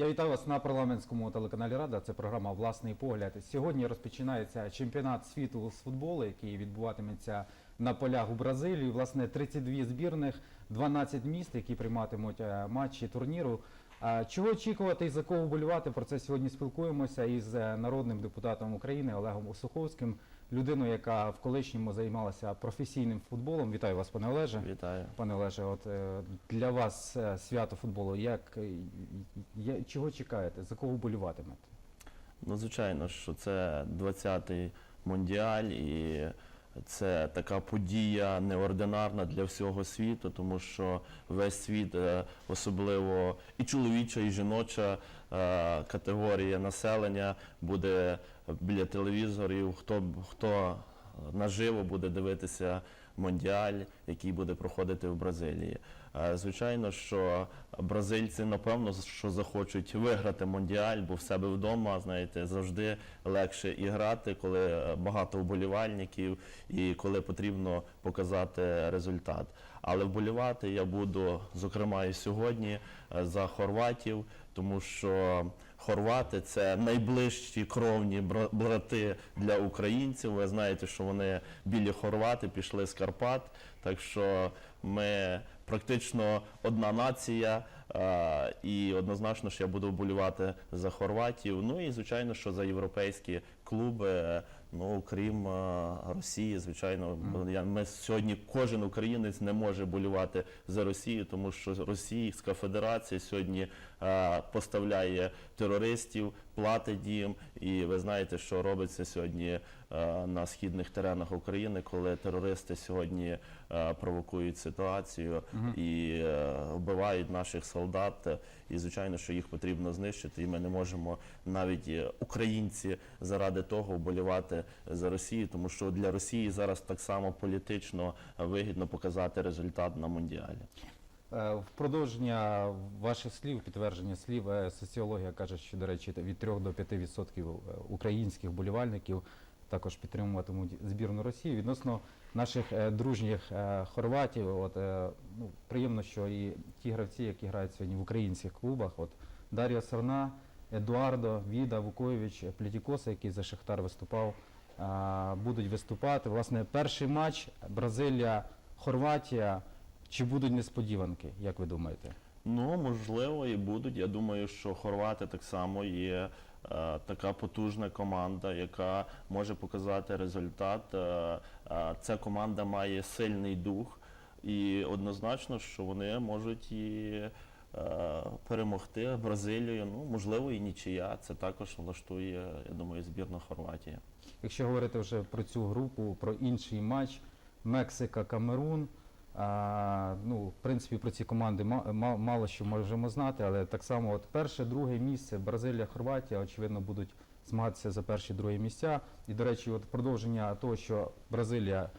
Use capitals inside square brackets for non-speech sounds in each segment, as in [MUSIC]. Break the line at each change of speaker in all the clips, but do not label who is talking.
Я вітаю вас на парламентському телеканалі Рада. Це програма Власний погляд. Сьогодні розпочинається чемпіонат світу з футболу, який відбуватиметься на полях у Бразилії. Власне, 32 збірних, 12 міст, які прийматимуть е, матчі турніру. Чого очікувати і за кого вболівати? Про це сьогодні спілкуємося із е, народним депутатом України Олегом Осуховським, людиною, яка в колишньому займалася професійним футболом. Вітаю вас, пане Олеже.
Вітаю.
Пане Олеже, от е, для вас е, свято футболу, як е, я- чого чекаєте? За кого вболіватимете?
Ну, звичайно, що це 20-й мундіаль, і це така подія неординарна для всього світу, тому що весь світ, особливо і чоловіча, і жіноча категорія населення буде біля телевізорів. Хто хто наживо буде дивитися мундіаль, який буде проходити в Бразилії. Е, Звичайно, що бразильці напевно що захочуть виграти мундіаль, бо в себе вдома, знаєте, завжди легше і грати, коли е, багато вболівальників і коли потрібно показати результат. Але вболівати я буду, зокрема, і сьогодні е, за хорватів, тому що хорвати це найближчі кровні бра- брати для українців. Ви знаєте, що вони білі хорвати пішли з Карпат, так що ми практично одна нація. І однозначно, що я буду вболівати за хорватів. Ну і звичайно, що за європейські клуби. Ну крім Росії, звичайно, я ми сьогодні кожен українець не може болювати за Росію, тому що Російська Федерація сьогодні поставляє терористів, платить їм. І ви знаєте, що робиться сьогодні е, на східних теренах України, коли терористи сьогодні е, провокують ситуацію і е, вбивають наших солдат. І звичайно, що їх потрібно знищити. І ми не можемо навіть е, українці заради того вболівати за Росію, тому що для Росії зараз так само політично вигідно показати результат на мундіалі.
Е, В продовження ваших слів, підтвердження слів, е, соціологія каже, що, до речі, від 3 до 5 відсотків е, українських болівальників також підтримуватимуть збірну Росії. Відносно наших дружніх хорватів, от, ну, приємно, що і ті гравці, які грають сьогодні в українських клубах, от Дар'я Сарна, Едуардо, Віда, Вукович, Плітікоса, який за Шахтар виступав, будуть виступати. Власне, перший матч Бразилія, Хорватія. Чи будуть несподіванки, як ви думаєте?
Ну, можливо, і будуть. Я думаю, що хорвати так само є е, така потужна команда, яка може показати результат. Е, е, ця команда має сильний дух, і однозначно, що вони можуть і е, перемогти Бразилію. Ну, можливо, і нічия. Це також влаштує, я думаю, збірна Хорватії.
Якщо говорити вже про цю групу, про інший матч Мексика, Камерун. Ну, в принципі, про ці команди ма- ма- мало що можемо знати, але так само, от перше, друге місце, Бразилія, Хорватія, очевидно, будуть змагатися за перші другі місця. І, до речі, от продовження того, що Бразилія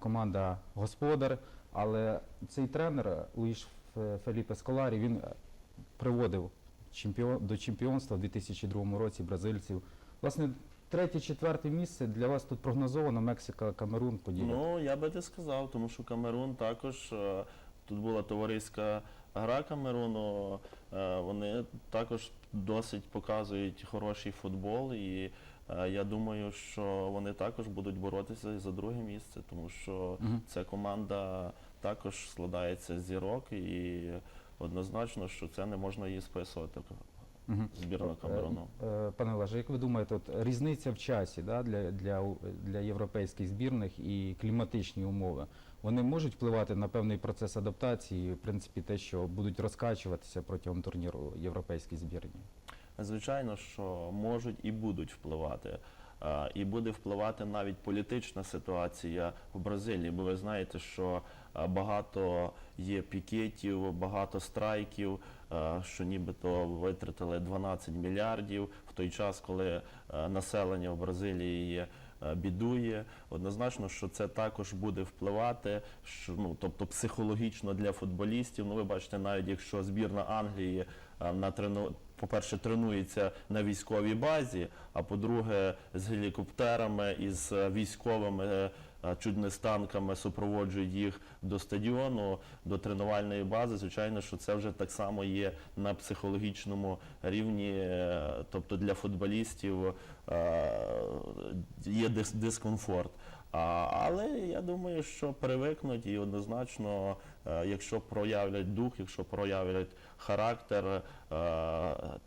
команда господар, але цей тренер Луїш Феліпе Сколарі він приводив чемпіон, до чемпіонства в 2002 році бразильців. Власне, третє, четверте місце для вас тут прогнозовано Мексика, Камерун поділять.
Ну, я би не сказав, тому що Камерун також е, тут була товариська гра Камеруну. е, Вони також досить показують хороший футбол, і е, я думаю, що вони також будуть боротися і за друге місце, тому що
Мгм.
ця команда також складається з зірок, і однозначно, що це не можна її списувати. Збірна Камеруну.
Е, е, Пане Олеже, як ви думаєте, от різниця в часі да, для, для, для європейських збірних і кліматичні умови, вони можуть впливати на певний процес адаптації, в принципі, те, що будуть розкачуватися протягом турніру європейські збірні?
Звичайно, що можуть і будуть впливати. І буде впливати навіть політична ситуація в Бразилії, бо ви знаєте, що багато є пікетів, багато страйків, що нібито витратили 12 мільярдів в той час, коли населення в Бразилії е, бідує. Однозначно, що це також буде впливати, що, ну, тобто психологічно для футболістів. Ну, ви бачите, навіть якщо збірна Англії е, на трену... по-перше, тренується на військовій базі, а по-друге, з гелікоптерами і з військовими. Чуть не з танками супроводжують їх до стадіону, до тренувальної бази. Звичайно, що це вже так само є на психологічному рівні. е, Тобто для футболістів е, є дис- дискомфорт. Але я думаю, що привикнуть і однозначно, е, якщо проявлять дух, якщо проявлять характер, е,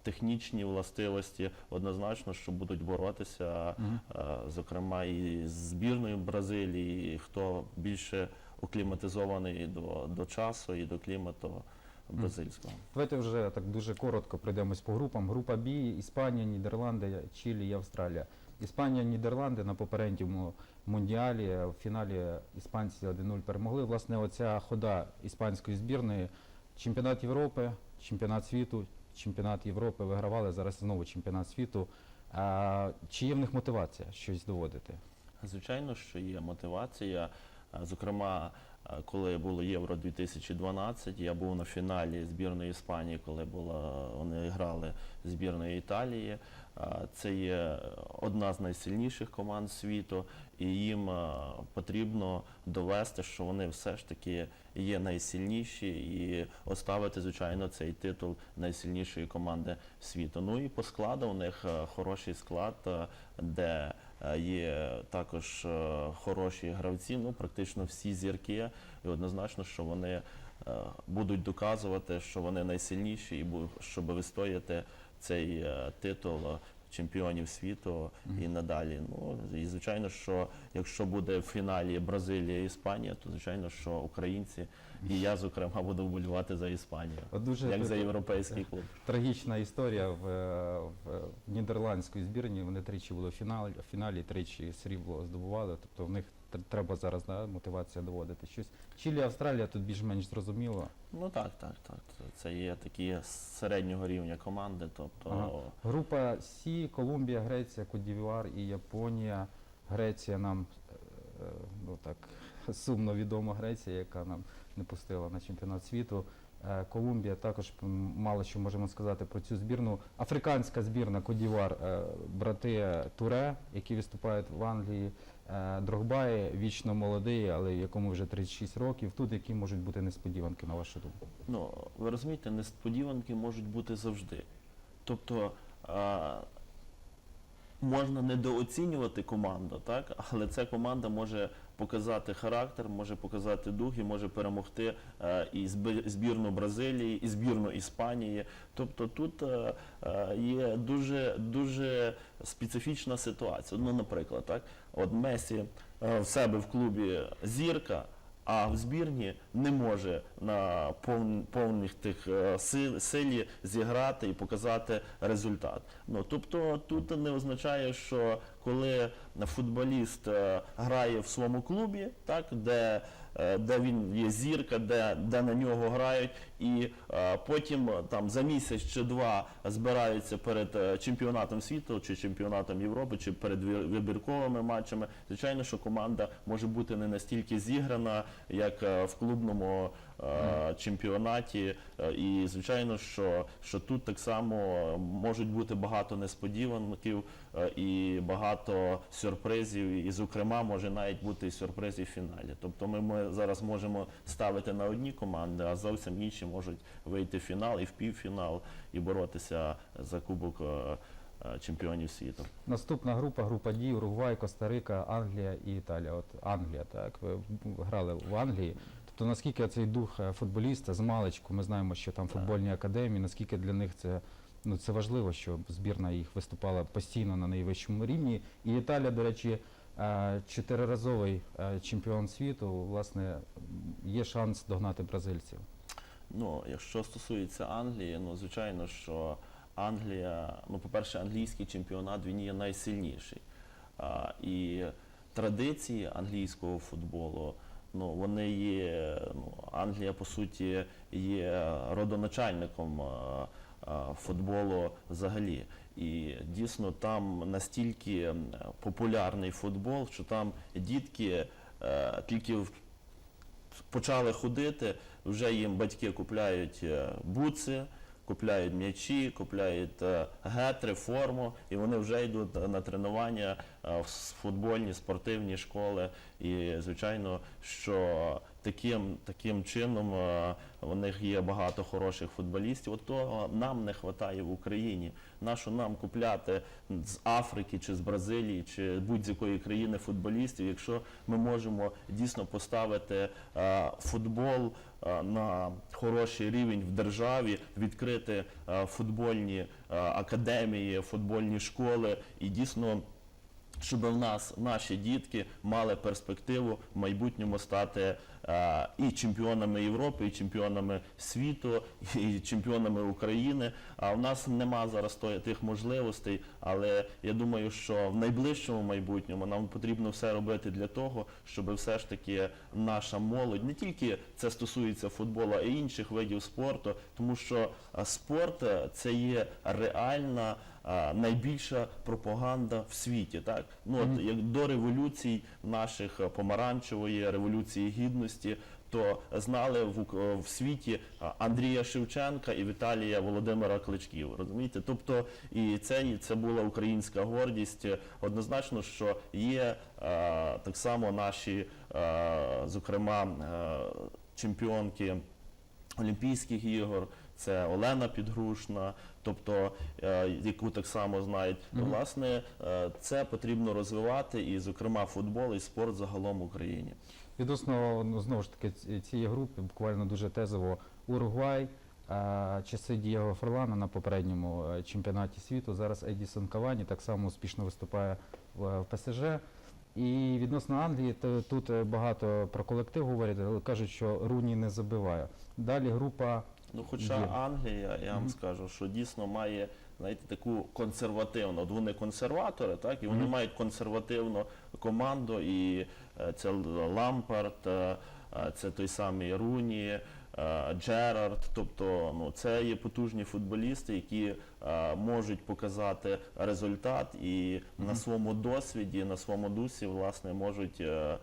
технічні властивості, однозначно, що будуть боротися, е, зокрема і з збірною Бразилії, і хто більше окліматизований до, до часу і до клімату бразильського.
Давайте вже так дуже коротко пройдемось по групам. Група Б, Іспанія, Нідерланди, Чилі і Австралія. Іспанія, Нідерланди на попередньому мундіалі в фіналі іспанці 1-0 перемогли. Власне, оця хода іспанської збірної, чемпіонат Європи, чемпіонат світу, чемпіонат Європи вигравали зараз знову чемпіонат світу. А, чи є в них мотивація щось доводити?
Звичайно, що є мотивація. Е, Зокрема, е, коли було Євро 2012, я був на фіналі збірної Іспанії, коли була, вони грали збірної Італії. Це є одна з найсильніших команд світу, і їм потрібно довести, що вони все ж таки є найсильніші, і оставити, звичайно, цей титул найсильнішої команди світу. Ну і по складу у них хороший склад, де є також е, хороші гравці, ну практично всі зірки, і однозначно, що вони е, будуть доказувати, що вони найсильніші, і щоб вистояти цей е, титул е, чемпіонів світу і надалі. Ну і звичайно, що якщо буде в фіналі Бразилія і Іспанія, то звичайно, що українці і я, зокрема, буду вболівати за Іспанію,
дуже
як за європейський клуб.
трагічна історія в, е, в нідерландській збірні. Вони тричі були в фіналі, в фіналі тричі срібло здобували. Тобто в них треба зараз да, мотивація доводити щось. Чилі, Австралія тут більш-менш зрозуміло.
Ну так, так, так. Це є такі середнього рівня команди. Тобто
Ага. Група Сі, Колумбія, Греція, Кодівуар і Японія. Греція нам е, е, ну так [LAUGHS] сумно відома Греція, яка нам не пустила на чемпіонат світу. Е, Колумбія також мало що можемо сказати про цю збірну. Африканська збірна Кодівар, е, брати Туре, які виступають в Англії. Е, Дрогбай вічно молодий, але якому вже 36 років. Тут які можуть бути несподіванки, на вашу думку?
Ну, ви розумієте, несподіванки можуть бути завжди. Тобто можна недооцінювати команду, так? але ця команда може показати характер, може показати дух і може перемогти е, і збірну Бразилії, і збірну Іспанії. Тобто тут е, е, є дуже, дуже специфічна ситуація. Ну, наприклад, так, от Месі е, в себе в клубі зірка. А в збірні не може на повних тих е, силі зіграти і показати результат. Ну тобто тут не означає, що коли футболіст е, грає в своєму клубі, так де, е, де він є зірка, де, де на нього грають, і е, потім е, там за місяць чи два збираються перед е, чемпіонатом світу чи чемпіонатом Європи, чи перед ви- вибірковими матчами. Звичайно, що команда може бути не настільки зіграна, як в клубному чемпіонаті. І звичайно, що, що тут так само можуть бути багато несподіванків і багато сюрпризів. І, зокрема, може навіть бути і в фіналі. Тобто ми, ми зараз можемо ставити на одні команди, а зовсім інші можуть вийти в фінал і в півфінал і боротися за кубок е, е, чемпіонів світу.
Наступна група, група дій, Уругвай, Коста-Рика, Англія і Італія. От Англія, так, ви грали в Англії. Тобто наскільки цей дух е, футболіста з маличку, ми знаємо, що там футбольні академії, наскільки для них це, ну, це важливо, щоб збірна їх виступала постійно на найвищому рівні. І Італія, до речі, чотириразовий чемпіон світу, власне, є шанс догнати бразильців.
Ну, якщо стосується Англії, ну звичайно, що Англія, ну, по-перше, англійський чемпіонат він є найсильніший. А, і традиції англійського футболу, ну, вони є, ну, Англія, по суті, є родоначальником а, а, футболу взагалі. І дійсно там настільки популярний футбол, що там дітки е, тільки в почали ходити, вже їм батьки купляють е, буци, купляють м'ячі, купляють е, гетри, форму, і вони вже йдуть на тренування е, в футбольні, спортивні школи. І звичайно, що таким, таким чином е, у них є багато хороших футболістів. От того нам не вистачає в Україні. Нащо нам купляти з Африки чи з Бразилії чи будь-з якої країни футболістів, якщо ми можемо дійсно поставити е, футбол е, на хороший рівень в державі, відкрити футбольні академії, футбольні школи і дійсно щоб в нас наші дітки мали перспективу в майбутньому стати і чемпіонами Європи, і чемпіонами світу, і чемпіонами України. А в нас нема зараз тих можливостей. Але я думаю, що в найближчому майбутньому нам потрібно все робити для того, щоб все ж таки наша молодь не тільки це стосується футболу, а й інших видів спорту, тому що спорт е, це є реальна найбільша пропаганда в світі. Так? Ну, от, як до революцій наших е, помаранчевої, революції гідності, то знали в, в світі Андрія Шевченка і Віталія Володимира Кличків. Розумієте? Тобто і це, і це була українська гордість. Однозначно, що є е, так само наші, е, зокрема, е, чемпіонки Олімпійських ігор, це Олена Підгрушна, тобто е, яку так само знають. Власне, е, це потрібно розвивати, і, зокрема, футбол і спорт загалом в Україні.
Відносно ну, знову ж таки цієї групи, буквально дуже тезово Уругвай, е, часи Дієго Ферлана на попередньому е, чемпіонаті світу. Зараз Едісон Кавані так само успішно виступає в, в ПСЖ. І відносно Англії, то тут е, багато про колектив говорять, але кажуть, що Руні не забиває. Далі група
Ну, хоча
Є.
Англія, я вам
Мгм.
скажу, що дійсно має знаєте, таку консервативну. От вони консерватори, так, і вони
Мгм.
мають консервативну команду, і е, це Лампард, е, е, це той самий Руні. е, Джерард, тобто ну це є потужні футболісти, які е, можуть показати результат і на своєму досвіді, на своєму дусі, власне, можуть е, е,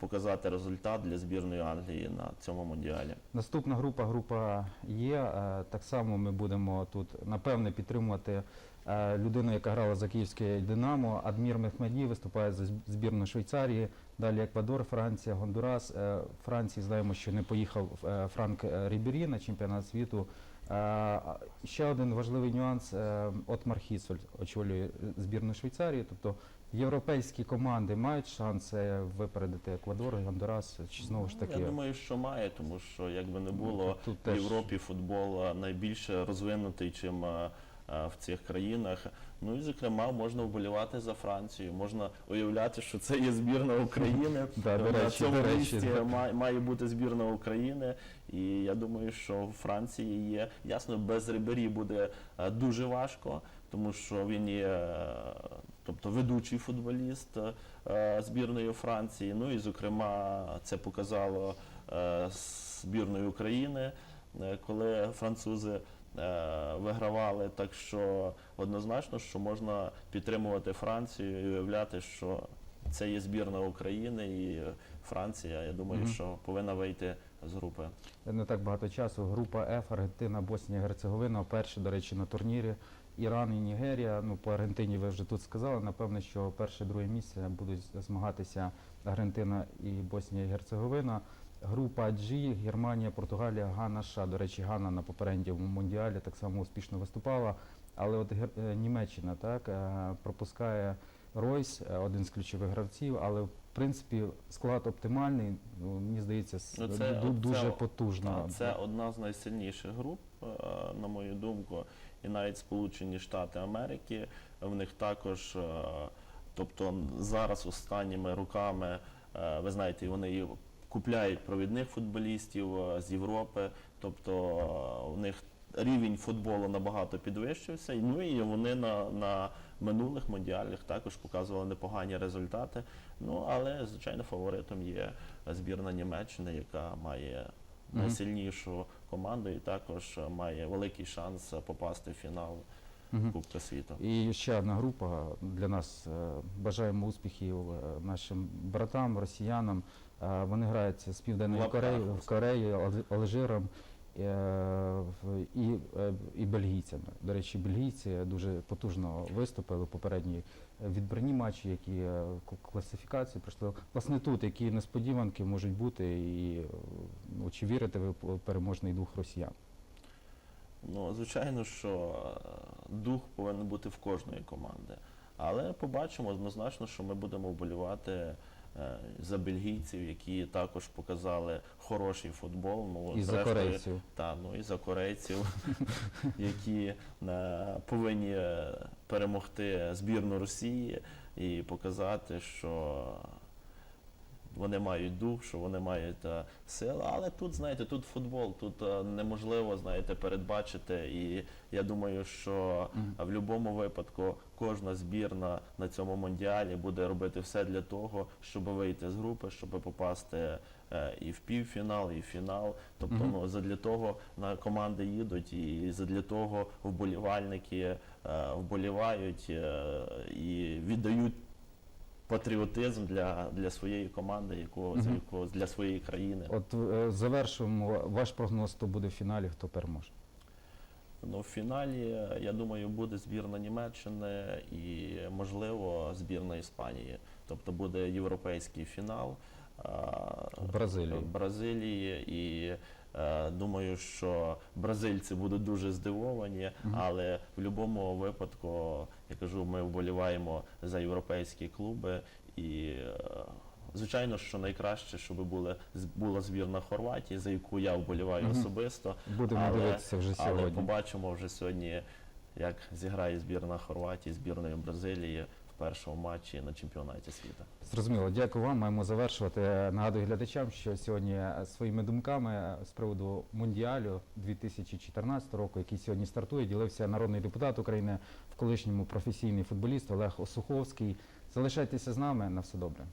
показати результат для збірної Англії на цьому мундіалі.
Наступна група, група є. Е, Так само ми будемо тут напевне підтримувати е, людину, яка грала за київське Динамо. Адмір Мехмеді виступає за збірну Швейцарії. Далі Еквадор, Франція, Гондурас. Е, Франції знаємо, що не поїхав е, Франк е, Рібері на чемпіонат світу. Е, Ще один важливий нюанс. е, Отмар Хіцоль очолює збірну Швейцарії. Тобто європейські команди мають шанси випередити Еквадор, Гондурас, чи знову ж таки.
Я думаю, що має, тому що якби не було
Тут
в
теж-
Європі футбол найбільше розвинутий, чим е, е, в цих країнах. Ну і зокрема можна вболівати за Францію. Можна уявляти, що це є збірна України. [LAUGHS]
Да, до
На
речі,
цьому
до речі,
місці
да.
має, має бути збірна України. І я думаю, що в Франції є ясно, без Рибері буде е, дуже важко, тому що він є. е, Тобто ведучий футболіст е, збірної Франції. Ну і зокрема це показало е, збірної України, е, коли французи вигравали. Так що однозначно, що можна підтримувати Францію і уявляти, що це є збірна України і Франція. Я думаю,
Мгм.
що повинна вийти з групи.
не так багато часу. Група Ф, Аргентина, Боснія, Герцеговина. Перші, до речі, на турнірі. Іран і Нігерія. Ну, по Аргентині ви вже тут сказали. Напевно, що перше, друге місце будуть змагатися Аргентина і Боснія і Герцеговина. Група G, Германія, Португалія, Гана, США. До речі, Гана на попередньому мундіалі так само успішно виступала. Але от Гер- е, Німеччина так е, пропускає Ройс, е, один з ключових гравців, але в принципі склад оптимальний. Ну, мені здається,
Ну, це-
ду-
це-
дуже потужно.
Це одна з найсильніших груп, на мою думку, і навіть Сполучені Штати Америки. В них також, е, тобто зараз останніми роками, е, ви знаєте, вони купляють провідних футболістів е, з Європи, тобто у них рівень футболу набагато підвищився. Ну і вони на, на минулих мундіалях також показували непогані результати. Ну але звичайно фаворитом є збірна Німеччини, яка має. Найсильнішу команду і також е, має великий шанс е, попасти в фінал Кубка світу.
І ще одна група для нас. е, Бажаємо успіхів нашим братам, росіянам. Вони грають з Південною
В лапках
Кореєю, в. Кореї, Ал- Алжиром. в- і, і бельгійцями. До речі, бельгійці дуже потужно виступили у попередній відбірні матчі, які е, класифікації пройшли. Власне тут які несподіванки можуть бути, і е, ну, чи вірите ви переможний дух росіян?
Ну, звичайно, що е, дух повинен бути в кожної команди. Але побачимо однозначно, що ми будемо вболівати за бельгійців, які також показали хороший футбол. Ну,
І за корейців.
Та, ну і за корейців, [LAUGHS] які повинні перемогти збірну Росії і показати, що вони мають дух, що вони мають е, сили. Але тут, знаєте, тут футбол, тут е, неможливо, знаєте, передбачити. І я думаю, що в будь-якому випадку кожна збірна на цьому мондіалі буде робити все для того, щоб вийти з групи, щоб попасти е, і в півфінал, і в фінал. Тобто,
Мгм.
ну задля того на команди їдуть, і задля того вболівальники е, вболівають е, і віддають. Патріотизм для, для своєї команди, яку, за яку для своєї країни.
От е, завершуємо ваш прогноз, хто буде в фіналі, хто переможе.
Ну, в фіналі, я думаю, буде збірна Німеччини і, можливо, збірна Іспанії. Тобто буде європейський фінал а,
В Бразилії.
Бразилії. І думаю, що бразильці будуть дуже здивовані, але в будь-якому випадку, я кажу, ми вболіваємо за європейські клуби і. е, Звичайно, що найкраще, щоб були, з- була збірна Хорватії, за яку я вболіваю особисто.
Будемо
Але-
дивитися вже
Але побачимо вже сьогодні, як зіграє збірна Хорватії, збірної Бразилії в першому матчі на чемпіонаті світу.
Зрозуміло, дякую вам. Маємо завершувати. Нагадую глядачам, що сьогодні е, своїми думками е, з приводу Мундіалю 2014 року, який сьогодні стартує, ділився народний депутат України в колишньому професійний футболіст Олег Осуховський. Залишайтеся з нами на все добре.